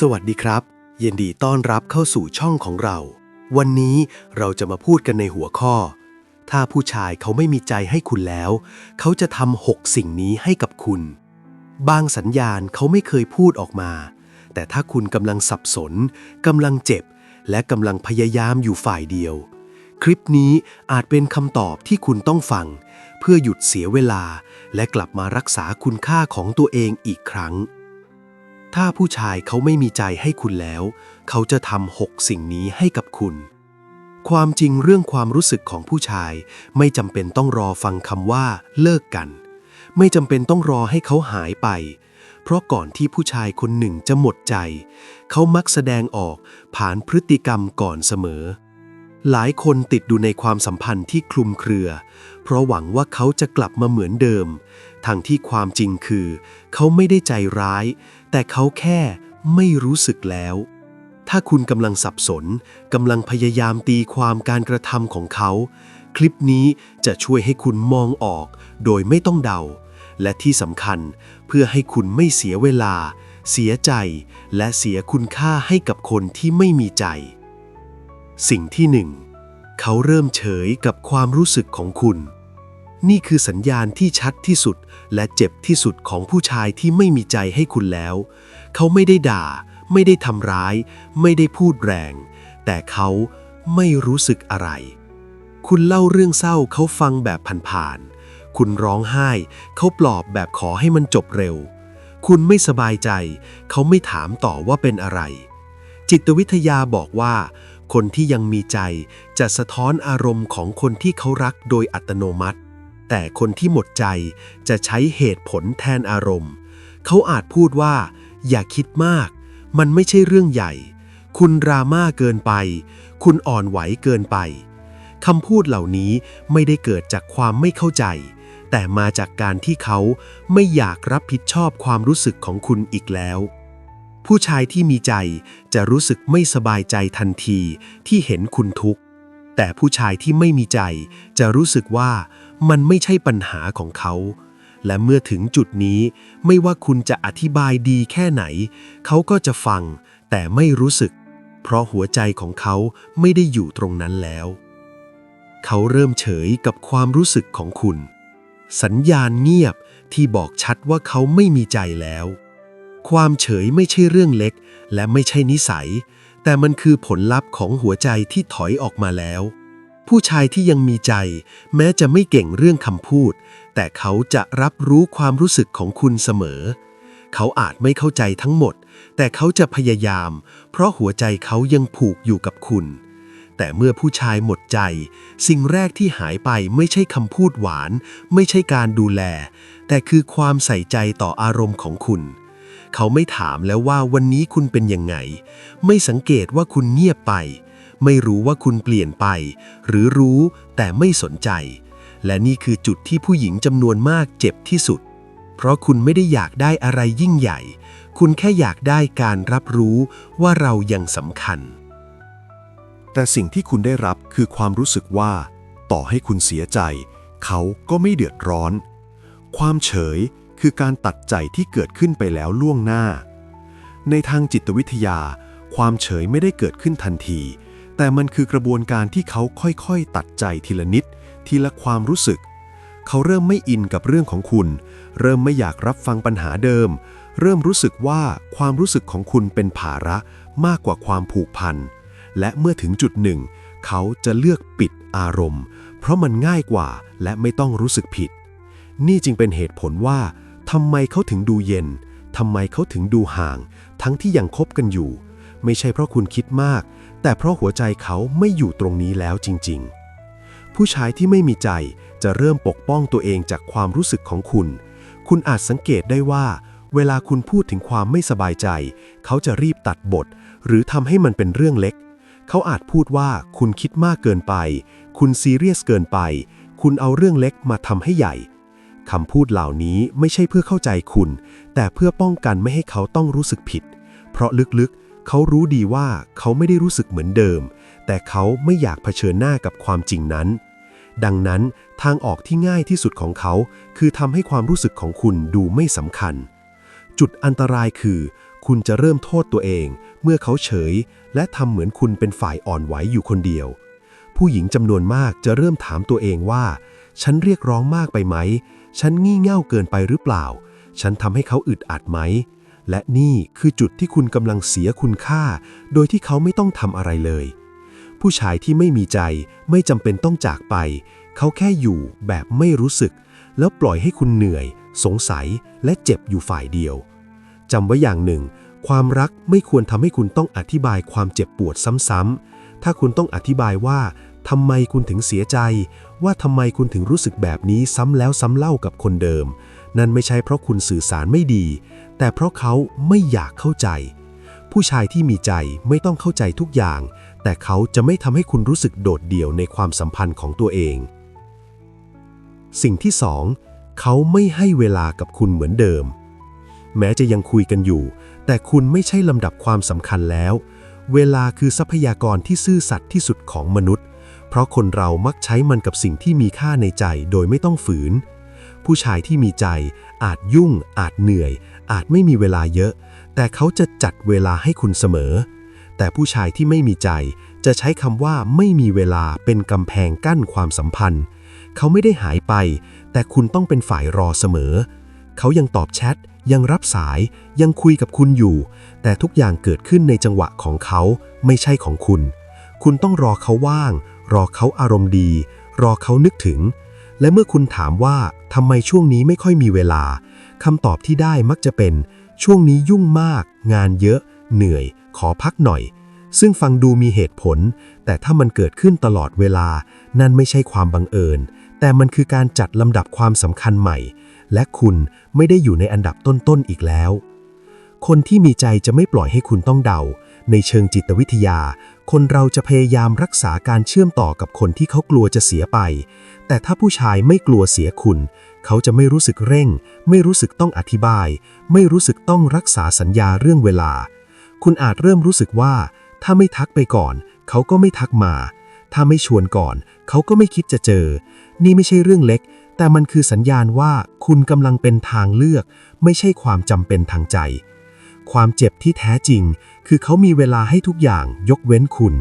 สวัสดีครับ ยินดีต้อนรับเข้าสู่ช่องของเรา วันนี้เราจะมาพูดกันในหัวข้อ ถ้าผู้ชายเขาไม่มีใจให้คุณแล้ว เขาจะทำหกสิ่งนี้ให้กับคุณ บางสัญญาณเขาไม่เคยพูดออกมา แต่ถ้าคุณกำลังสับสนกำลังเจ็บ และกำลังพยายามอยู่ฝ่ายเดียว คลิปนี้อาจเป็นคำตอบที่คุณต้องฟัง เพื่อหยุดเสียเวลา และกลับมารักษาคุณค่าของตัวเองอีกครั้ง ถ้าผู้ชายเขาไม่มีใจให้คุณแล้ว เขาจะทำหกสิ่งนี้ให้กับคุณ ความจริงเรื่องความรู้สึกของผู้ชายไม่จำเป็นต้องรอฟังคำว่าเลิกกัน ไม่จำเป็นต้องรอให้เขาหายไป เพราะก่อนที่ผู้ชายคนหนึ่งจะหมดใจ เขามักแสดงออกผ่านพฤติกรรมก่อนเสมอ หลายคนติดดูในความสัมพันธ์ที่คลุมเครือ เพราะหวังว่าเขาจะกลับมาเหมือนเดิมทั้งที่ความจริงคือ เขาไม่ได้ใจร้าย แต่เขาแค่ไม่รู้สึกแล้ว ถ้าคุณกำลังสับสนกำลังพยายามตีความการกระทำของเขา คลิปนี้จะช่วยให้คุณมองออก โดยไม่ต้องเดา และที่สำคัญเพื่อให้คุณไม่เสียเวลา เสียใจ และเสียคุณค่าให้กับคนที่ไม่มีใจ สิ่งที่หนึ่งเขาเริ่มเฉยกับความรู้สึกของคุณ นี่คือสัญญาณที่ชัดที่สุด และเจ็บที่สุดของผู้ชายที่ไม่มีใจให้คุณแล้ว เขาไม่ได้ด่า ไม่ได้ทำร้าย ไม่ได้พูดแรง แต่เขาไม่รู้สึกอะไร คุณเล่าเรื่องเศร้าเขาฟังแบบผ่านๆ คุณร้องไห้ เขาปลอบแบบขอให้มันจบเร็ว คุณไม่สบายใจ เขาไม่ถามต่อว่าเป็นอะไร จิตวิทยาบอกว่าคนที่ยังมีใจจะสะท้อนอารมณ์ของคนที่เขารักโดยอัตโนมัติ แต่คนที่หมดใจจะใช้เหตุผลแทนอารมณ์ เขาอาจพูดว่า อย่าคิดมาก มันไม่ใช่เรื่องใหญ่ คุณดราม่าเกินไป คุณอ่อนไหวเกินไปคำพูดเหล่านี้ไม่ได้เกิดจากความไม่เข้าใจ แต่มาจากการที่เขาไม่อยากรับผิดชอบความรู้สึกของคุณอีกแล้ว ผู้ชายที่มีใจจะรู้สึกไม่สบายใจทันทีที่เห็นคุณทุกข์ แต่ผู้ชายที่ไม่มีใจจะรู้สึกว่า มันไม่ใช่ปัญหาของเขา และเมื่อถึงจุดนี้ไม่ว่าคุณจะอธิบายดีแค่ไหน เขาก็จะฟัง แต่ไม่รู้สึก เพราะหัวใจของเขาไม่ได้อยู่ตรงนั้นแล้ว เขาเริ่มเฉยกับความรู้สึกของคุณ สัญญาณเงียบที่บอกชัดว่าเขาไม่มีใจแล้ว ความเฉยไม่ใช่เรื่องเล็ก และไม่ใช่นิสัย แต่มันคือผลลัพธ์ของหัวใจที่ถอยออกมาแล้ว ผู้ชายที่ยังมีใจ แม้จะไม่เก่งเรื่องคำพูด แต่เขาจะรับรู้ความรู้สึกของคุณเสมอ เขาอาจไม่เข้าใจทั้งหมด แต่เขาจะพยายาม เพราะหัวใจเขายังผูกอยู่กับคุณ แต่เมื่อผู้ชายหมดใจ สิ่งแรกที่หายไปไม่ใช่คำพูดหวาน ไม่ใช่การดูแล แต่คือความใส่ใจต่ออารมณ์ของคุณเขาไม่ถามแล้วว่าวันนี้คุณเป็นยังไง ไม่สังเกตว่าคุณเงียบไป ไม่รู้ว่าคุณเปลี่ยนไป หรือรู้แต่ไม่สนใจ และนี่คือจุดที่ผู้หญิงจำนวนมากเจ็บที่สุด เพราะคุณไม่ได้อยากได้อะไรยิ่งใหญ่ คุณแค่อยากได้การรับรู้ว่าเรายังสำคัญ แต่สิ่งที่คุณได้รับคือความรู้สึกว่า ต่อให้คุณเสียใจ เขาก็ไม่เดือดร้อน ความเฉยคือการตัดใจที่เกิดขึ้นไปแล้วล่วงหน้า ในทางจิตวิทยา ความเฉยไม่ได้เกิดขึ้นทันที แต่มันคือกระบวนการที่เขาค่อยๆ ตัดใจทีละนิด ทีละความรู้สึก เขาเริ่มไม่อินกับเรื่องของคุณ เริ่มไม่อยากรับฟังปัญหาเดิม เริ่มรู้สึกว่าความรู้สึกของคุณเป็นภาระมากกว่าความผูกพัน และเมื่อถึงจุดหนึ่ง เขาจะเลือกปิดอารมณ์ เพราะมันง่ายกว่าและไม่ต้องรู้สึกผิด นี่จึงเป็นเหตุผลว่าทำไมเขาถึงดูเย็นทำไมเขาถึงดูห่าง ทั้งที่ยังคบกันอยู่ ไม่ใช่เพราะคุณคิดมาก แต่เพราะหัวใจเขาไม่อยู่ตรงนี้แล้วจริงๆ ผู้ชายที่ไม่มีใจจะเริ่มปกป้องตัวเองจากความรู้สึกของคุณ คุณอาจสังเกตได้ว่า เวลาคุณพูดถึงความไม่สบายใจ เขาจะรีบตัดบท หรือทำให้มันเป็นเรื่องเล็ก เขาอาจพูดว่าคุณคิดมากเกินไป คุณซีเรียสเกินไป คุณเอาเรื่องเล็กมาทำให้ใหญ่คำพูดเหล่านี้ไม่ใช่เพื่อเข้าใจคุณ แต่เพื่อป้องกันไม่ให้เขาต้องรู้สึกผิด เพราะลึกๆ เขารู้ดีว่าเขาไม่ได้รู้สึกเหมือนเดิม แต่เขาไม่อยากเผชิญหน้ากับความจริงนั้น ดังนั้นทางออกที่ง่ายที่สุดของเขา คือทำให้ความรู้สึกของคุณดูไม่สำคัญ จุดอันตรายคือ คุณจะเริ่มโทษตัวเอง เมื่อเขาเฉย และทำเหมือนคุณเป็นฝ่ายอ่อนไหวอยู่คนเดียว ผู้หญิงจำนวนมากจะเริ่มถามตัวเองว่า ฉันเรียกร้องมากไปไหม ฉันงี่เง่าเกินไปหรือเปล่า ฉันทำให้เขาอึดอัดไหม และนี่คือจุดที่คุณกำลังเสียคุณค่า โดยที่เขาไม่ต้องทำอะไรเลย ผู้ชายที่ไม่มีใจไม่จำเป็นต้องจากไป เขาแค่อยู่แบบไม่รู้สึก แล้วปล่อยให้คุณเหนื่อย สงสัยและเจ็บอยู่ฝ่ายเดียวจำไว้อย่างหนึ่ง ความรักไม่ควรทำให้คุณต้องอธิบายความเจ็บปวดซ้ำๆถ้าคุณต้องอธิบายว่าทำไมคุณถึงเสียใจ ว่าทำไมคุณถึงรู้สึกแบบนี้ซ้ำแล้วซ้ำเล่ากับคนเดิม นั่นไม่ใช่เพราะคุณสื่อสารไม่ดี แต่เพราะเขาไม่อยากเข้าใจ ผู้ชายที่มีใจไม่ต้องเข้าใจทุกอย่าง แต่เขาจะไม่ทำให้คุณรู้สึกโดดเดี่ยวในความสัมพันธ์ของตัวเอง สิ่งที่สองเขาไม่ให้เวลากับคุณเหมือนเดิม แม้จะยังคุยกันอยู่ แต่คุณไม่ใช่ลำดับความสำคัญแล้ว เวลาคือทรัพยากรที่ซื่อสัตย์ที่สุดของมนุษย์ เพราะคนเรามักใช้มันกับสิ่งที่มีค่าในใจโดยไม่ต้องฝืน ผู้ชายที่มีใจอาจยุ่งอาจเหนื่อย อาจไม่มีเวลาเยอะ แต่เขาจะจัดเวลาให้คุณเสมอ แต่ผู้ชายที่ไม่มีใจจะใช้คำว่าไม่มีเวลาเป็นกำแพงกั้นความสัมพันธ์ เขาไม่ได้หายไป แต่คุณต้องเป็นฝ่ายรอเสมอ เขายังตอบแชท ยังรับสาย ยังคุยกับคุณอยู่ แต่ทุกอย่างเกิดขึ้นในจังหวะของเขาไม่ใช่ของคุณ คุณต้องรอเขาว่าง รอเขาอารมณ์ดี รอเขานึกถึง และเมื่อคุณถามว่าทำไมช่วงนี้ไม่ค่อยมีเวลา คำตอบที่ได้มักจะเป็น ช่วงนี้ยุ่งมาก งานเยอะ เหนื่อย ขอพักหน่อย ซึ่งฟังดูมีเหตุผล แต่ถ้ามันเกิดขึ้นตลอดเวลา นั่นไม่ใช่ความบังเอิญ แต่มันคือการจัดลำดับความสำคัญใหม่ และคุณไม่ได้อยู่ในอันดับต้นๆอีกแล้ว คนที่มีใจจะไม่ปล่อยให้คุณต้องเดา ในเชิงจิตวิทยา คนเราจะพยายามรักษาการเชื่อมต่อกับคนที่เขากลัวจะเสียไป แต่ถ้าผู้ชายไม่กลัวเสียคุณ เขาจะไม่รู้สึกเร่ง ไม่รู้สึกต้องอธิบาย ไม่รู้สึกต้องรักษาสัญญาเรื่องเวลา คุณอาจเริ่มรู้สึกว่า ถ้าไม่ทักไปก่อน เขาก็ไม่ทักมา ถ้าไม่ชวนก่อน เขาก็ไม่คิดจะเจอ นี่ไม่ใช่เรื่องเล็ก แต่มันคือสัญญาณว่าคุณกำลังเป็นทางเลือก ไม่ใช่ความจำเป็นทางใจ ความเจ็บที่แท้จริง คือเขามีเวลาให้ทุกอย่างยกเว้นคุณ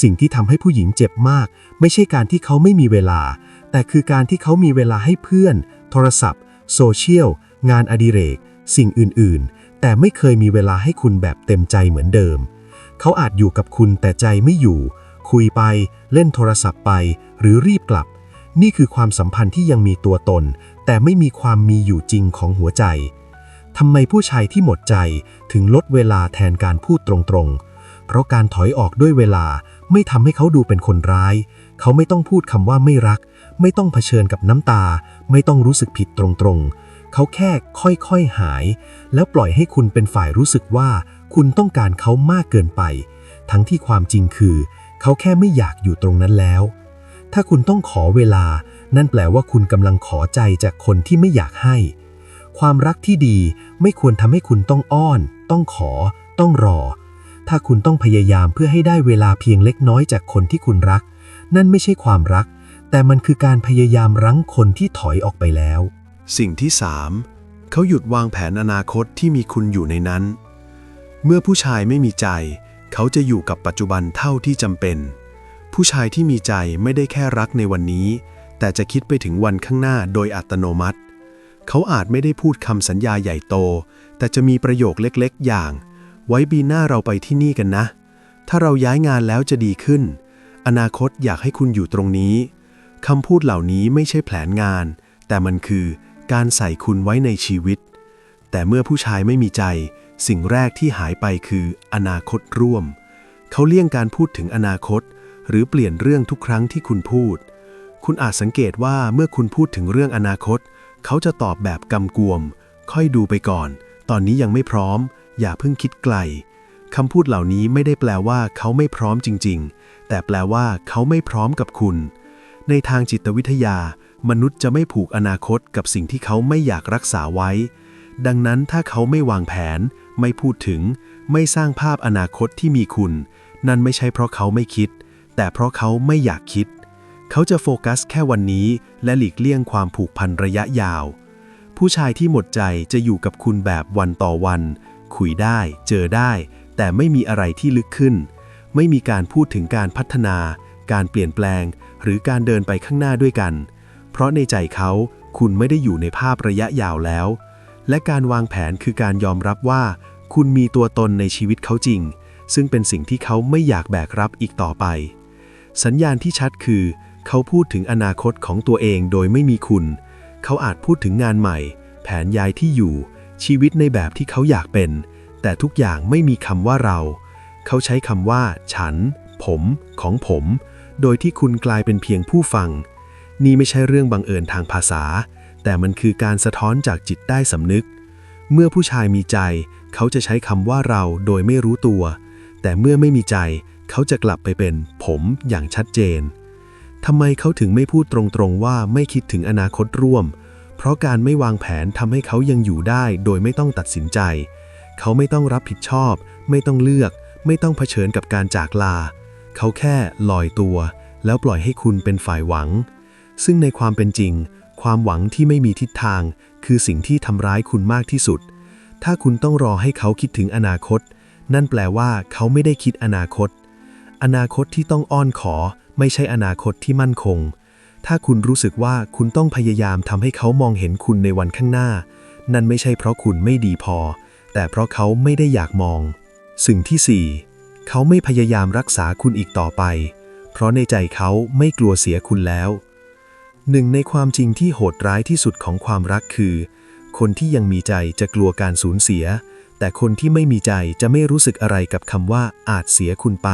สิ่งที่ทำให้ผู้หญิงเจ็บมาก ไม่ใช่การที่เขาไม่มีเวลา แต่คือการที่เขามีเวลาให้เพื่อน โทรศัพท์ โซเชียล งานอดิเรก สิ่งอื่น ๆ แต่ไม่เคยมีเวลาให้คุณแบบเต็มใจเหมือนเดิม เขาอาจอยู่กับคุณแต่ใจไม่อยู่ คุยไปเล่นโทรศัพท์ไป หรือรีบกลับ นี่คือความสัมพันธ์ที่ยังมีตัวตน แต่ไม่มีความมีอยู่จริงของหัวใจ ทำไมผู้ชายที่หมดใจถึงลดเวลาแทนการพูดตรงๆ เพราะการถอยออกด้วยเวลาไม่ทำให้เขาดูเป็นคนร้าย เขาไม่ต้องพูดคำว่าไม่รัก ไม่ต้องเผชิญกับน้ำตา ไม่ต้องรู้สึกผิดตรงๆ เขาแค่ค่อยๆหาย แล้วปล่อยให้คุณเป็นฝ่ายรู้สึกว่า คุณต้องการเขามากเกินไป ทั้งที่ความจริงคือ เขาแค่ไม่อยากอยู่ตรงนั้นแล้ว ถ้าคุณต้องขอเวลา นั่นแปลว่าคุณกำลังขอใจจากคนที่ไม่อยากให้ ความรักที่ดีไม่ควรทำให้คุณต้องอ้อน ต้องขอ ต้องรอ ถ้าคุณต้องพยายามเพื่อให้ได้เวลาเพียงเล็กน้อยจากคนที่คุณรัก นั่นไม่ใช่ความรัก แต่มันคือการพยายามรั้งคนที่ถอยออกไปแล้ว สิ่งที่3เขาหยุดวางแผนอนาคตที่มีคุณอยู่ในนั้น เมื่อผู้ชายไม่มีใจ เขาจะอยู่กับปัจจุบันเท่าที่จำเป็น ผู้ชายที่มีใจไม่ได้แค่รักในวันนี้ แต่จะคิดไปถึงวันข้างหน้าโดยอัตโนมัติเเขาอาจไม่ได้พูดคำสัญญาใหญ่โต แต่จะมีประโยคเล็กๆ อย่าง ไว้ปีหน้าเราไปที่นี่กันนะ ถ้าเราย้ายงานแล้วจะดีขึ้น อนาคตอยากให้คุณอยู่ตรงนี้คำพูดเหล่านี้ไม่ใช่แผนงาน แต่มันคือการใส่คุณไว้ในชีวิต แต่เมื่อผู้ชายไม่มีใจ สิ่งแรกที่หายไปคืออนาคตร่วม เขาเลี่ยงการพูดถึงอนาคต หรือเปลี่ยนเรื่องทุกครั้งที่คุณพูด คุณอาจสังเกตว่าเมื่อคุณพูดถึงเรื่องอนาคต เขาจะตอบแบบกำกวม ค่อยดูไปก่อน ตอนนี้ยังไม่พร้อม อย่าเพิ่งคิดไกลคำพูดเหล่านี้ไม่ได้แปลว่าเขาไม่พร้อมจริง ๆ แต่แปลว่าเขาไม่พร้อมกับคุณ ในทางจิตวิทยา มนุษย์จะไม่ผูกอนาคตกับสิ่งที่เขาไม่อยากรักษาไว้ ดังนั้นถ้าเขาไม่วางแผน ไม่พูดถึง ไม่สร้างภาพอนาคตที่มีคุณ นั่นไม่ใช่เพราะเขาไม่คิด แต่เพราะเขาไม่อยากคิด เขาจะโฟกัสแค่วันนี้ และหลีกเลี่ยงความผูกพันระยะยาว ผู้ชายที่หมดใจจะอยู่กับคุณแบบวันต่อวัน คุยได้ เจอได้ แต่ไม่มีอะไรที่ลึกขึ้น ไม่มีการพูดถึงการพัฒนา การเปลี่ยนแปลง หรือการเดินไปข้างหน้าด้วยกัน เพราะในใจเขาคุณไม่ได้อยู่ในภาพระยะยาวแล้ว และการวางแผนคือการยอมรับว่า คุณมีตัวตนในชีวิตเขาจริง ซึ่งเป็นสิ่งที่เขาไม่อยากแบกรับอีกต่อไป สัญญาณที่ชัดคือ เขาพูดถึงอนาคตของตัวเองโดยไม่มีคุณ เขาอาจพูดถึงงานใหม่ แผนย้ายที่อยู่ ชีวิตในแบบที่เขาอยากเป็น แต่ทุกอย่างไม่มีคำว่าเรา เขาใช้คำว่า ฉัน ผม ของผม โดยที่คุณกลายเป็นเพียงผู้ฟัง นี่ไม่ใช่เรื่องบังเอิญทางภาษา แต่มันคือการสะท้อนจากจิตใต้สำนึก เมื่อผู้ชายมีใจ เขาจะใช้คำว่าเราโดยไม่รู้ตัว แต่เมื่อไม่มีใจ เขาจะกลับไปเป็นผมอย่างชัดเจน ทำไมเขาถึงไม่พูดตรงๆว่าไม่คิดถึงอนาคตร่วม เพราะการไม่วางแผนทำให้เขายังอยู่ได้โดยไม่ต้องตัดสินใจ เขาไม่ต้องรับผิดชอบ ไม่ต้องเลือก ไม่ต้องเผชิญกับการจากลา เขาแค่ลอยตัว แล้วปล่อยให้คุณเป็นฝ่ายหวัง ซึ่งในความเป็นจริง ความหวังที่ไม่มีทิศทาง คือสิ่งที่ทำร้ายคุณมากที่สุด ถ้าคุณต้องรอให้เขาคิดถึงอนาคต นั่นแปลว่าเขาไม่ได้คิดอนาคต อนาคตที่ต้องอ้อนขอ ไม่ใช่อนาคตที่มั่นคง ถ้าคุณรู้สึกว่าคุณต้องพยายามทำให้เขามองเห็นคุณในวันข้างหน้า นั่นไม่ใช่เพราะคุณไม่ดีพอ แต่เพราะเขาไม่ได้อยากมอง สิ่งที่ 4 เขาไม่พยายามรักษาคุณอีกต่อไป เพราะในใจเขาไม่กลัวเสียคุณแล้ว หนึ่งในความจริงที่โหดร้ายที่สุดของความรักคือ คนที่ยังมีใจจะกลัวการสูญเสีย แต่คนที่ไม่มีใจจะไม่รู้สึกอะไรกับคำว่าอาจเสียคุณไป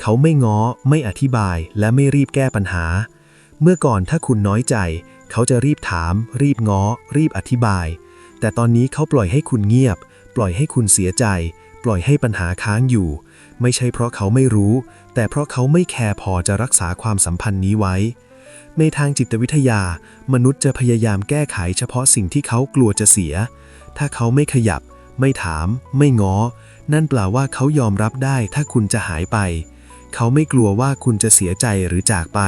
เขาไม่ง้อ ไม่อธิบายและไม่รีบแก้ปัญหา เมื่อก่อนถ้าคุณน้อยใจ เขาจะรีบถาม รีบง้อ รีบอธิบาย แต่ตอนนี้เขาปล่อยให้คุณเงียบ ปล่อยให้คุณเสียใจ ปล่อยให้ปัญหาค้างอยู่ ไม่ใช่เพราะเขาไม่รู้ แต่เพราะเขาไม่แคร์พอจะรักษาความสัมพันธ์นี้ไว้ ในทางจิตวิทยา มนุษย์จะพยายามแก้ไขเฉพาะสิ่งที่เขากลัวจะเสีย ถ้าเขาไม่ขยับ ไม่ถาม ไม่ง้อ นั่นแปลว่าเขายอมรับได้ถ้าคุณจะหายไป เขาไม่กลัวว่าคุณจะเสียใจหรือจากไป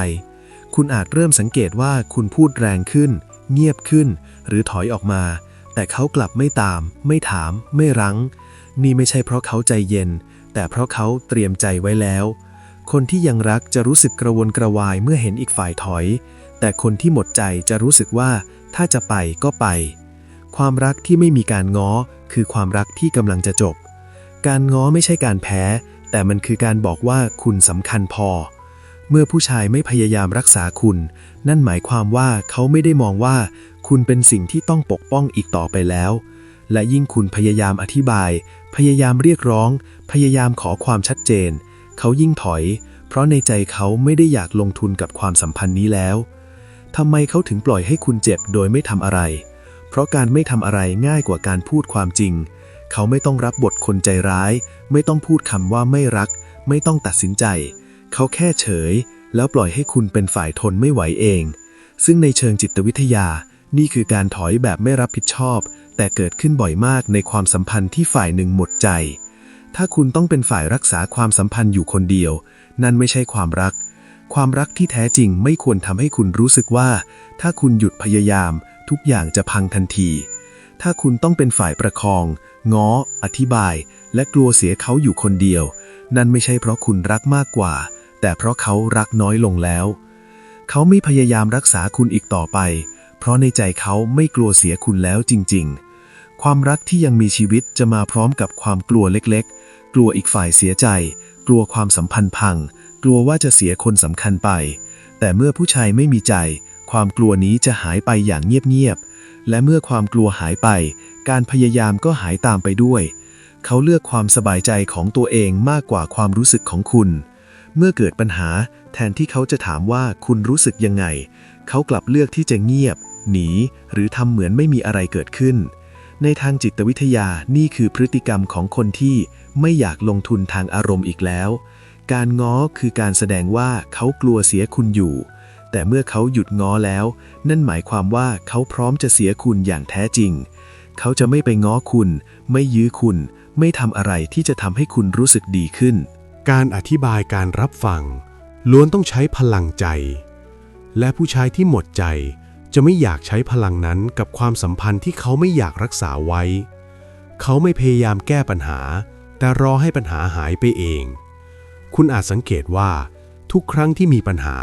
คุณอาจเริ่มสังเกตว่าคุณพูดแรงขึ้น เงียบขึ้น หรือถอยออกมา แต่เขากลับไม่ตาม ไม่ถาม ไม่รั้ง นี่ไม่ใช่เพราะเขาใจเย็น แต่เพราะเขาเตรียมใจไว้แล้ว คนที่ยังรักจะรู้สึกกระวนกระวายเมื่อเห็นอีกฝ่ายถอย แต่คนที่หมดใจจะรู้สึกว่าถ้าจะไปก็ไป ความรักที่ไม่มีการง้อ คือความรักที่กำลังจะจบ การง้อไม่ใช่การแพ้ แต่มันคือการบอกว่าคุณสำคัญพอ เมื่อผู้ชายไม่พยายามรักษาคุณ นั่นหมายความว่าเขาไม่ได้มองว่า คุณเป็นสิ่งที่ต้องปกป้องอีกต่อไปแล้ว และยิ่งคุณพยายามอธิบาย พยายามเรียกร้อง พยายามขอความชัดเจน เขายิ่งถอย เพราะในใจเขาไม่ได้อยากลงทุนกับความสัมพันธ์นี้แล้วทำไมเขาถึงปล่อยให้คุณเจ็บโดยไม่ทำอะไร เพราะการไม่ทำอะไรง่ายกว่าการพูดความจริง เขาไม่ต้องรับบทคนใจร้าย ไม่ต้องพูดคำว่าไม่รัก ไม่ต้องตัดสินใจ เขาแค่เฉย แล้วปล่อยให้คุณเป็นฝ่ายทนไม่ไหวเอง ซึ่งในเชิงจิตวิทยา นี่คือการถอยแบบไม่รับผิดชอบ แต่เกิดขึ้นบ่อยมากในความสัมพันธ์ที่ฝ่ายหนึ่งหมดใจ ถ้าคุณต้องเป็นฝ่ายรักษาความสัมพันธ์อยู่คนเดียว นั่นไม่ใช่ความรัก ความรักที่แท้จริงไม่ควรทำให้คุณรู้สึกว่า ถ้าคุณหยุดพยายาม ทุกอย่างจะพังทันที ถ้าคุณต้องเป็นฝ่ายประคอง ง้อ อธิบาย และกลัวเสียเขาอยู่คนเดียว นั่นไม่ใช่เพราะคุณรักมากกว่า แต่เพราะเขารักน้อยลงแล้ว เขาไม่พยายามรักษาคุณอีกต่อไป เพราะในใจเขาไม่กลัวเสียคุณแล้วจริง ๆ ความรักที่ยังมีชีวิตจะมาพร้อมกับความกลัวเล็กๆ กลัวอีกฝ่ายเสียใจ กลัวความสัมพันธ์พัง กลัวว่าจะเสียคนสำคัญไป แต่เมื่อผู้ชายไม่มีใจ ความกลัวนี้จะหายไปอย่างเงียบๆ และเมื่อความกลัวหายไป การพยายามก็หายตามไปด้วย เขาเลือกความสบายใจของตัวเองมากกว่าความรู้สึกของคุณ เมื่อเกิดปัญหา แทนที่เขาจะถามว่าคุณรู้สึกยังไง เขากลับเลือกที่จะเงียบ หนี หรือทำเหมือนไม่มีอะไรเกิดขึ้น ในทางจิตวิทยานี่คือพฤติกรรมของคนที่ไม่อยากลงทุนทางอารมณ์อีกแล้ว การง้อคือการแสดงว่าเขากลัวเสียคุณอยู่ แต่เมื่อเขาหยุดง้อแล้ว นั่นหมายความว่าเขาพร้อมจะเสียคุณอย่างแท้จริง เขาจะไม่ไปง้อคุณ ไม่ยื้อคุณ ไม่ทำอะไรที่จะทำให้คุณรู้สึกดีขึ้น การอธิบายการรับฟัง ล้วนต้องใช้พลังใจ และผู้ชายที่หมดใจ จะไม่อยากใช้พลังนั้นกับความสัมพันธ์ที่เขาไม่อยากรักษาไว้ เขาไม่พยายามแก้ปัญหา แต่รอให้ปัญหาหายไปเอง คุณอาจสังเกตว่า ทุกครั้งที่มีปัญหา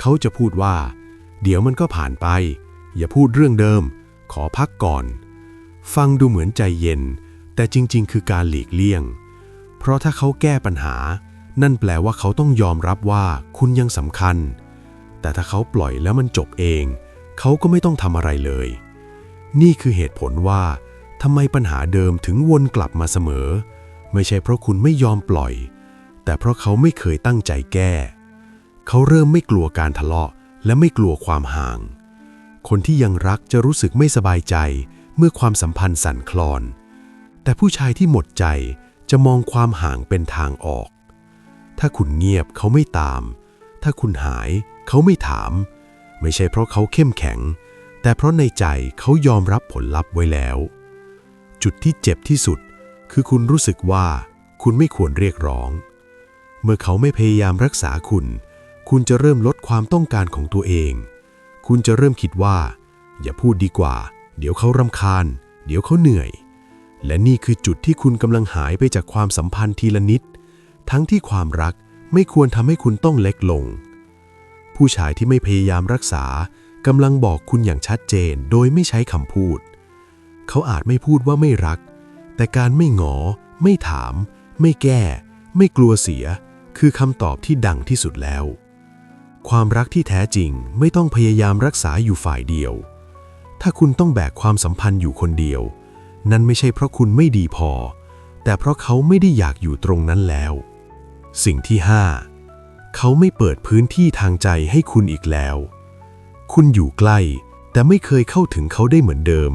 เขาจะพูดว่า เดี๋ยวมันก็ผ่านไป อย่าพูดเรื่องเดิม ขอพักก่อน ฟังดูเหมือนใจเย็น แต่จริง ๆ คือการหลีกเลี่ยง เพราะถ้าเขาแก้ปัญหา นั่นแปลว่าเขาต้องยอมรับว่าคุณยังสำคัญ แต่ถ้าเขาปล่อยแล้วมันจบเอง เขาก็ไม่ต้องทำอะไรเลย นี่คือเหตุผลว่าทำไมปัญหาเดิมถึงวนกลับมาเสมอ ไม่ใช่เพราะคุณไม่ยอมปล่อย แต่เพราะเขาไม่เคยตั้งใจแก้ เขาเริ่มไม่กลัวการทะเลาะ และไม่กลัวความห่าง คนที่ยังรักจะรู้สึกไม่สบายใจ เมื่อความสัมพันธ์สั่นคลอน แต่ผู้ชายที่หมดใจจะมองความห่างเป็นทางออก ถ้าคุณเงียบเขาไม่ตาม ถ้าคุณหายเขาไม่ถาม ไม่ใช่เพราะเขาเข้มแข็ง แต่เพราะในใจเขายอมรับผลลัพธ์ไว้แล้ว จุดที่เจ็บที่สุด คือคุณรู้สึกว่าคุณไม่ควรเรียกร้อง เมื่อเขาไม่พยายามรักษาคุณ คุณจะเริ่มลดความต้องการของตัวเอง คุณจะเริ่มคิดว่า อย่าพูดดีกว่า เดี๋ยวเขารำคาญ เดี๋ยวเขาเหนื่อย และนี่คือจุดที่คุณกำลังหายไปจากความสัมพันธ์ทีละนิด ทั้งที่ความรักไม่ควรทำให้คุณต้องเล็กลง ผู้ชายที่ไม่พยายามรักษากำลังบอกคุณอย่างชัดเจนโดยไม่ใช้คำพูด เขาอาจไม่พูดว่าไม่รัก แต่การไม่หงอ ไม่ถาม ไม่แก้ ไม่กลัวเสีย คือคำตอบที่ดังที่สุดแล้ว ความรักที่แท้จริงไม่ต้องพยายามรักษาอยู่ฝ่ายเดียว ถ้าคุณต้องแบกความสัมพันธ์อยู่คนเดียว นั่นไม่ใช่เพราะคุณไม่ดีพอ แต่เพราะเขาไม่ได้อยากอยู่ตรงนั้นแล้ว สิ่งที่ 5 เขาไม่เปิดพื้นที่ทางใจให้คุณอีกแล้ว คุณอยู่ใกล้ แต่ไม่เคยเข้าถึงเขาได้เหมือนเดิม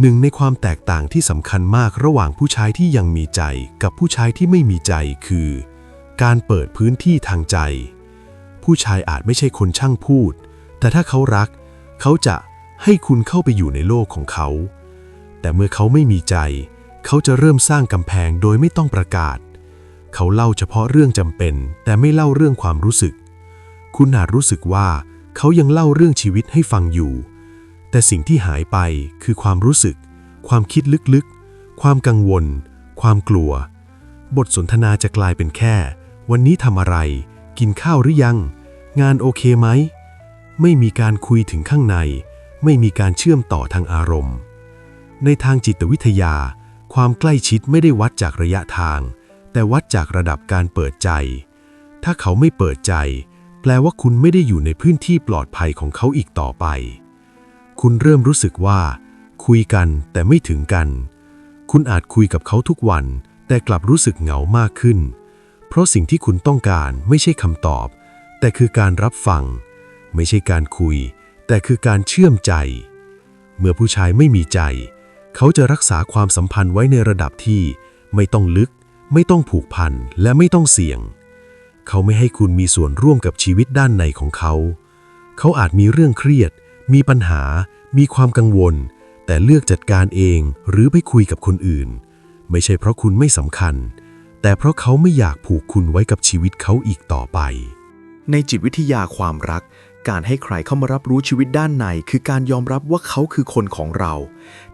หนึ่งในความแตกต่างที่สำคัญมากระหว่างผู้ชายที่ยังมีใจกับผู้ชายที่ไม่มีใจคือ การเปิดพื้นที่ทางใจ ผู้ชายอาจไม่ใช่คนช่างพูด แต่ถ้าเขารัก เขาจะให้คุณเข้าไปอยู่ในโลกของเขา แต่เมื่อเขาไม่มีใจ เขาจะเริ่มสร้างกำแพงโดยไม่ต้องประกาศ เขาเล่าเฉพาะเรื่องจำเป็น แต่ไม่เล่าเรื่องความรู้สึก คุณอาจรู้สึกว่า เขายังเล่าเรื่องชีวิตให้ฟังอยู่ แต่สิ่งที่หายไปคือความรู้สึก ความคิดลึกๆ ความกังวล ความกลัว บทสนทนาจะกลายเป็นแค่ วันนี้ทำอะไร กินข้าวหรือยัง งานโอเคไหม ไม่มีการคุยถึงข้างใน ไม่มีการเชื่อมต่อทางอารมณ์ ในทางจิตวิทยา ความใกล้ชิดไม่ได้วัดจากระยะทาง แต่วัดจากระดับการเปิดใจ ถ้าเขาไม่เปิดใจ แปลว่าคุณไม่ได้อยู่ในพื้นที่ปลอดภัยของเขาอีกต่อไป คุณเริ่มรู้สึกว่า คุยกันแต่ไม่ถึงกัน คุณอาจคุยกับเขาทุกวัน แต่กลับรู้สึกเหงามากขึ้น เพราะสิ่งที่คุณต้องการไม่ใช่คำตอบ แต่คือการรับฟัง ไม่ใช่การคุย แต่คือการเชื่อมใจ เมื่อผู้ชายไม่มีใจ เขาจะรักษาความสัมพันธ์ไว้ในระดับที่ ไม่ต้องลึก ไม่ต้องผูกพันและไม่ต้องเสี่ยง เขาไม่ให้คุณมีส่วนร่วมกับชีวิตด้านในของเขา เขาอาจมีเรื่องเครียด มีปัญหา มีความกังวล แต่เลือกจัดการเองหรือไปคุยกับคนอื่น ไม่ใช่เพราะคุณไม่สำคัญ แต่เพราะเขาไม่อยากผูกคุณไว้กับชีวิตเขาอีกต่อไป ในจิตวิทยาความรัก การให้ใครเข้ามารับรู้ชีวิตด้านใน คือการยอมรับว่าเขาคือคนของเรา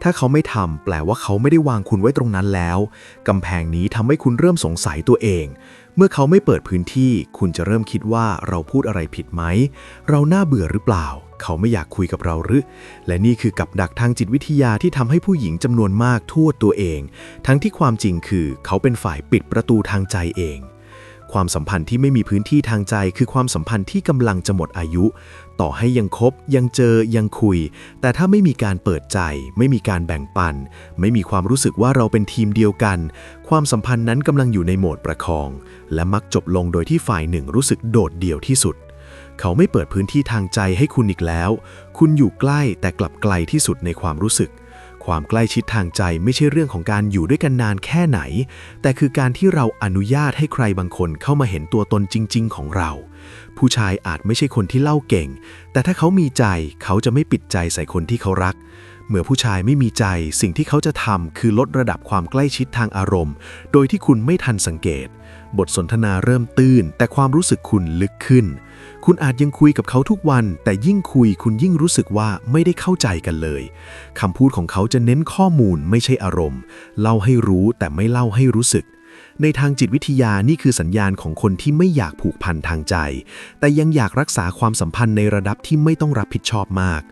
ถ้าเขาไม่ทำแปลว่าเขาไม่ได้วางคุณไว้ตรงนั้นแล้วกำแพงนี้ทำให้คุณเริ่มสงสัยตัวเอง มื่อเขาไม่เปิดพื้นที่ คุณจะเริ่มคิดว่าเราพูดอะไรผิดไหม เราน่าเบื่อหรือเปล่า เขาไม่อยากคุยกับเราหรือ และนี่คือกับดักทางจิตวิทยาที่ทำให้ผู้หญิงจำนวนมากโทั่วตัวเอง ทั้งที่ความจริงคือ เขาเป็นฝ่ายปิดประตูทางใจเอง ความสัมพันธ์ที่ไม่มีพื้นที่ทางใจ คือความสัมพันธ์ที่กำลังจะหมดอายุ ต่อให้ยังคบ ยังเจอยังคุย แต่ถ้าไม่มีการเปิดใจ ไม่มีการแบ่งปัน ไม่มีความรู้สึกว่าเราเป็นทีมเดียวกัน ความสัมพันธ์นั้นกำลังอยู่ในโหมดประคอง และมักจบลงโดยที่ฝ่ายหนึ่งรู้สึกโดดเดี่ยวที่สุด เขาไม่เปิดพื้นที่ทางใจให้คุณอีกแล้ว คุณอยู่ใกล้แต่กลับไกลที่สุดในความรู้สึก ความใกล้ชิดทางใจไม่ใช่เรื่องของการอยู่ด้วยกันนานแค่ไหน แต่คือการที่เราอนุญาตให้ใครบางคนเข้ามาเห็นตัวตนจริง ๆ ของเรา ผู้ชายอาจไม่ใช่คนที่เล่าเก่ง แต่ถ้าเขามีใจเขาจะไม่ปิดใจใส่คนที่เขารัก เมื่อผู้ชายไม่มีใจสิ่งที่เขาจะทำคือลดระดับความใกล้ชิดทางอารมณ์ โดยที่คุณไม่ทันสังเกต บทสนทนาเริ่มตื้น แต่ความรู้สึกคุณลึกขึ้น คุณอาจยังคุยกับเขาทุกวัน แต่ยิ่งคุยคุณยิ่งรู้สึกว่าไม่ได้เข้าใจกันเลยคำพูดของเขาจะเน้นข้อมูลไม่ใช่อารมณ์ เล่าให้รู้แต่ไม่เล่าให้รู้สึก ในทางจิตวิทยานี่คือสัญญาณของคนที่ไม่อยากผูกพันทางใจ แต่ยังอยากรักษาความสัมพันธ์ในระดับที่ไม่ต้องรับผิดชอบมาก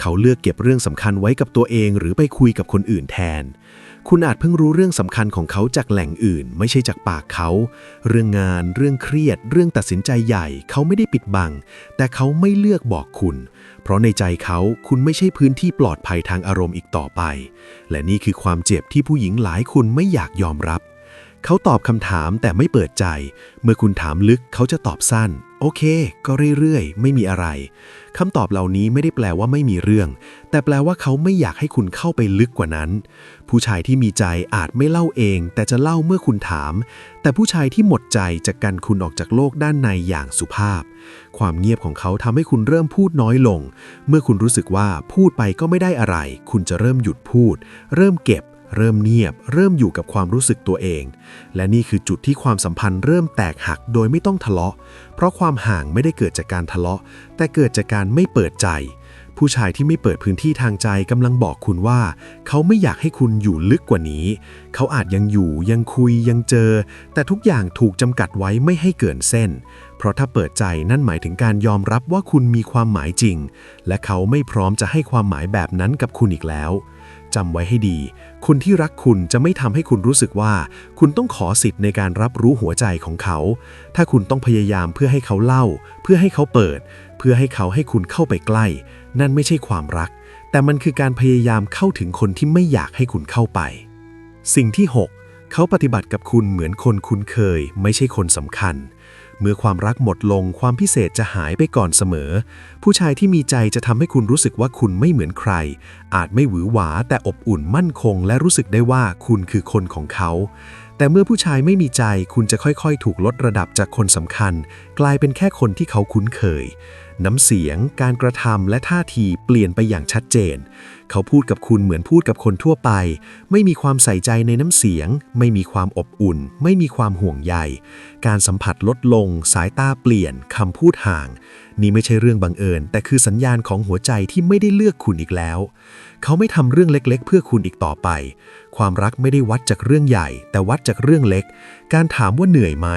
เขาเลือกเก็บเรื่องสำคัญไว้กับตัวเอง หรือไปคุยกับคนอื่นแทน คุณอาจเพิ่งรู้เรื่องสำคัญของเขาจากแหล่งอื่น ไม่ใช่จากปากเขา เรื่องงาน เรื่องเครียด เรื่องตัดสินใจใหญ่ เขาไม่ได้ปิดบัง แต่เขาไม่เลือกบอกคุณ เพราะในใจเขาคุณไม่ใช่พื้นที่ปลอดภัยทางอารมณ์อีกต่อไป และนี่คือความเจ็บที่ผู้หญิงหลายคนไม่อยากยอมรับ เขาตอบคำถามแต่ไม่เปิดใจ เมื่อคุณถามลึกเขาจะตอบสั้น โอเค ก็เรื่อยๆ ไม่มีอะไรคำตอบเหล่านี้ไม่ได้แปลว่าไม่มีเรื่อง แต่แปลว่าเขาไม่อยากให้คุณเข้าไปลึกกว่านั้น ผู้ชายที่มีใจอาจไม่เล่าเอง แต่จะเล่าเมื่อคุณถาม แต่ผู้ชายที่หมดใจจะกันคุณออกจากโลกด้านในอย่างสุภาพ ความเงียบของเขาทำให้คุณเริ่มพูดน้อยลง เมื่อคุณรู้สึกว่าพูดไปก็ไม่ได้อะไร คุณจะเริ่มหยุดพูด เริ่มเก็บ เริ่มเงียบ เริ่มอยู่กับความรู้สึกตัวเอง และนี่คือจุดที่ความสัมพันธ์เริ่มแตกหักโดยไม่ต้องทะเลาะ เพราะความห่างไม่ได้เกิดจากการทะเลาะ แต่เกิดจากการไม่เปิดใจ ผู้ชายที่ไม่เปิดพื้นที่ทางใจกำลังบอกคุณว่า เขาไม่อยากให้คุณอยู่ลึกกว่านี้ เขาอาจยังอยู่ยังคุยยังเจอ แต่ทุกอย่างถูกจำกัดไว้ไม่ให้เกินเส้น เพราะถ้าเปิดใจนั่นหมายถึงการยอมรับว่าคุณมีความหมายจริง และเขาไม่พร้อมจะให้ความหมายแบบนั้นกับคุณอีกแล้ว จำไว้ให้ดี คนที่รักคุณจะไม่ทำให้คุณรู้สึกว่า คุณต้องขอสิทธิ์ในการรับรู้หัวใจของเขา ถ้าคุณต้องพยายามเพื่อให้เขาเล่า เพื่อให้เขาเปิด เพื่อให้เขาให้คุณเข้าไปใกล้ นั่นไม่ใช่ความรัก แต่มันคือการพยายามเข้าถึงคนที่ไม่อยากให้คุณเข้าไป สิ่งที่ 6 เขาปฏิบัติกับคุณเหมือนคนคุ้นเคย ไม่ใช่คนสำคัญ เมื่อความรักหมดลงความพิเศษจะหายไปก่อนเสมอ ผู้ชายที่มีใจจะทำให้คุณรู้สึกว่าคุณไม่เหมือนใคร อาจไม่หวือหวาแต่อบอุ่นมั่นคง และรู้สึกได้ว่าคุณคือคนของเขา แต่เมื่อผู้ชายไม่มีใจคุณจะค่อยๆ ถูกลดระดับจากคนสำคัญ กลายเป็นแค่คนที่เขาคุ้นเคย น้ำเสียง การกระทำและท่าทีเปลี่ยนไปอย่างชัดเจน เขาพูดกับคุณเหมือนพูดกับคนทั่วไป ไม่มีความใส่ใจในน้ำเสียง ไม่มีความอบอุ่น ไม่มีความห่วงใย การสัมผัสลดลง สายตาเปลี่ยนคำพูดห่าง นี่ไม่ใช่เรื่องบังเอิญ แต่คือสัญญาณของหัวใจที่ไม่ได้เลือกคุณอีกแล้ว เขาไม่ทำเรื่องเล็ก ๆ เพื่อคุณอีกต่อไป ความรักไม่ได้วัดจากเรื่องใหญ่ แต่วัดจากเรื่องเล็ก การถามว่าเหนื่อยไหม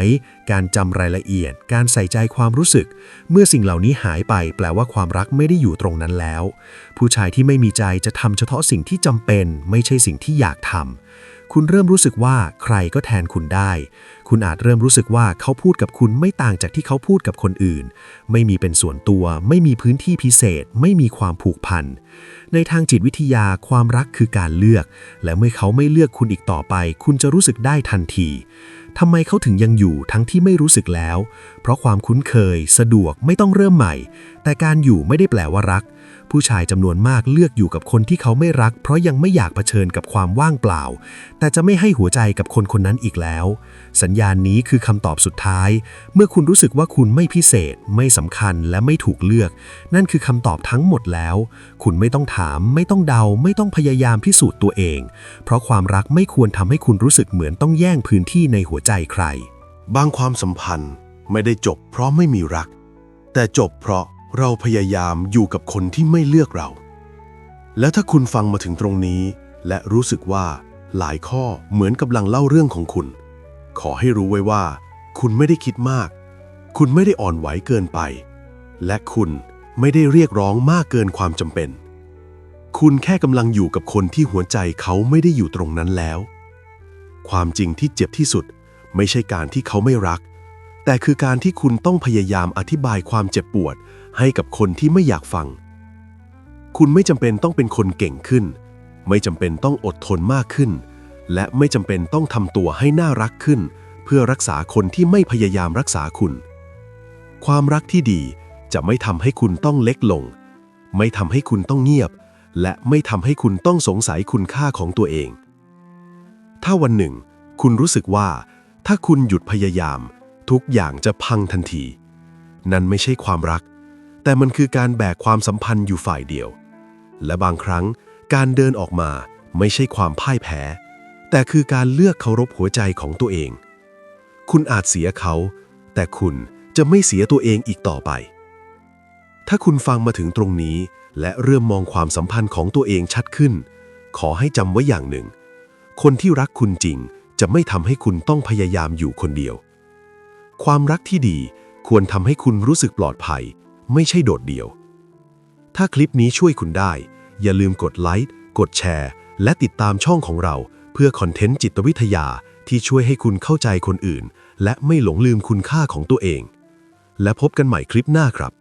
การจำรายละเอียด การใส่ใจความรู้สึก เมื่อสิ่งเหล่านี้หายไป แปลว่าความรักไม่ได้อยู่ตรงนั้นแล้ว ผู้ชายที่ไม่มีใจจะทำเฉพาะสิ่งที่จำเป็น ไม่ใช่สิ่งที่อยากทำ คุณเริ่มรู้สึกว่าใครก็แทนคุณได้ คุณอาจเริ่มรู้สึกว่าเขาพูดกับคุณไม่ต่างจากที่เขาพูดกับคนอื่น ไม่มีเป็นส่วนตัว ไม่มีพื้นที่พิเศษ ไม่มีความผูกพัน ในทางจิตวิทยาความรักคือการเลือก และเมื่อเขาไม่เลือกคุณอีกต่อไป คุณจะรู้สึกได้ทันทีทำไมเขาถึงยังอยู่ทั้งที่ไม่รู้สึกแล้ว เพราะความคุ้นเคย สะดวกไม่ต้องเริ่มใหม่ แต่การอยู่ไม่ได้แปลว่ารัก ผู้ชายจำนวนมากเลือกอยู่กับคนที่เขาไม่รัก เพราะยังไม่อยากเผชิญกับความว่างเปล่า แต่จะไม่ให้หัวใจกับคนคนนั้นอีกแล้ว สัญญาณนี้คือคำตอบสุดท้าย เมื่อคุณรู้สึกว่าคุณไม่พิเศษ ไม่สำคัญและไม่ถูกเลือก นั่นคือคำตอบทั้งหมดแล้ว คุณไม่ต้องถาม ไม่ต้องเดา ไม่ต้องพยายามพิสูจน์ตัวเอง เพราะความรักไม่ควรทำให้คุณรู้สึกเหมือนต้องแย่งพื้นที่ในหัวใจใคร บางความสัมพันธ์ไม่ได้จบเพราะไม่มีรัก แต่จบเพราะ เราพยายามอยู่กับคนที่ไม่เลือกเรา และถ้าคุณฟังมาถึงตรงนี้ และรู้สึกว่าหลายข้อเหมือนกำลังเล่าเรื่องของคุณ ขอให้รู้ไว้ว่า คุณไม่ได้คิดมาก คุณไม่ได้อ่อนไหวเกินไป และคุณไม่ได้เรียกร้องมากเกินความจำเป็น คุณแค่กำลังอยู่กับคนที่หัวใจเขาไม่ได้อยู่ตรงนั้นแล้ว ความจริงที่เจ็บที่สุด ไม่ใช่การที่เขาไม่รัก แต่คือการที่คุณต้องพยายามอธิบายความเจ็บปวดให้กับคนที่ไม่อยากฟัง คุณไม่จำเป็นต้องเป็นคนเก่งขึ้น ไม่จำเป็นต้องอดทนมากขึ้น และไม่จำเป็นต้องทำตัวให้น่ารักขึ้น เพื่อรักษาคนที่ไม่พยายามรักษาคุณ ความรักที่ดีจะไม่ทำให้คุณต้องเล็กลง ไม่ทำให้คุณต้องเงียบ และไม่ทำให้คุณต้องสงสัยคุณค่าของตัวเอง ถ้าวันหนึ่ง คุณรู้สึกว่า ถ้าคุณหยุดพยายาม ทุกอย่างจะพังทันที นั่นไม่ใช่ความรัก แต่มันคือการแบกความสัมพันธ์อยู่ฝ่ายเดียว และบางครั้งการเดินออกมาไม่ใช่ความพ่ายแพ้ แต่คือการเลือกเคารพหัวใจของตัวเอง คุณอาจเสียเขา แต่คุณจะไม่เสียตัวเองอีกต่อไป ถ้าคุณฟังมาถึงตรงนี้ และเริ่มมองความสัมพันธ์ของตัวเองชัดขึ้น ขอให้จำไว้อย่างหนึ่ง คนที่รักคุณจริงจะไม่ทำให้คุณต้องพยายามอยู่คนเดียว ความรักที่ดีควรทำให้คุณรู้สึกปลอดภัย ไม่ใช่โดดเดี่ยว ถ้าคลิปนี้ช่วยคุณได้ อย่าลืมกดไลค์ กดแชร์ และติดตามช่องของเรา เพื่อคอนเทนต์จิตวิทยาที่ช่วยให้คุณเข้าใจคนอื่น และไม่หลงลืมคุณค่าของตัวเอง และพบกันใหม่คลิปหน้าครับ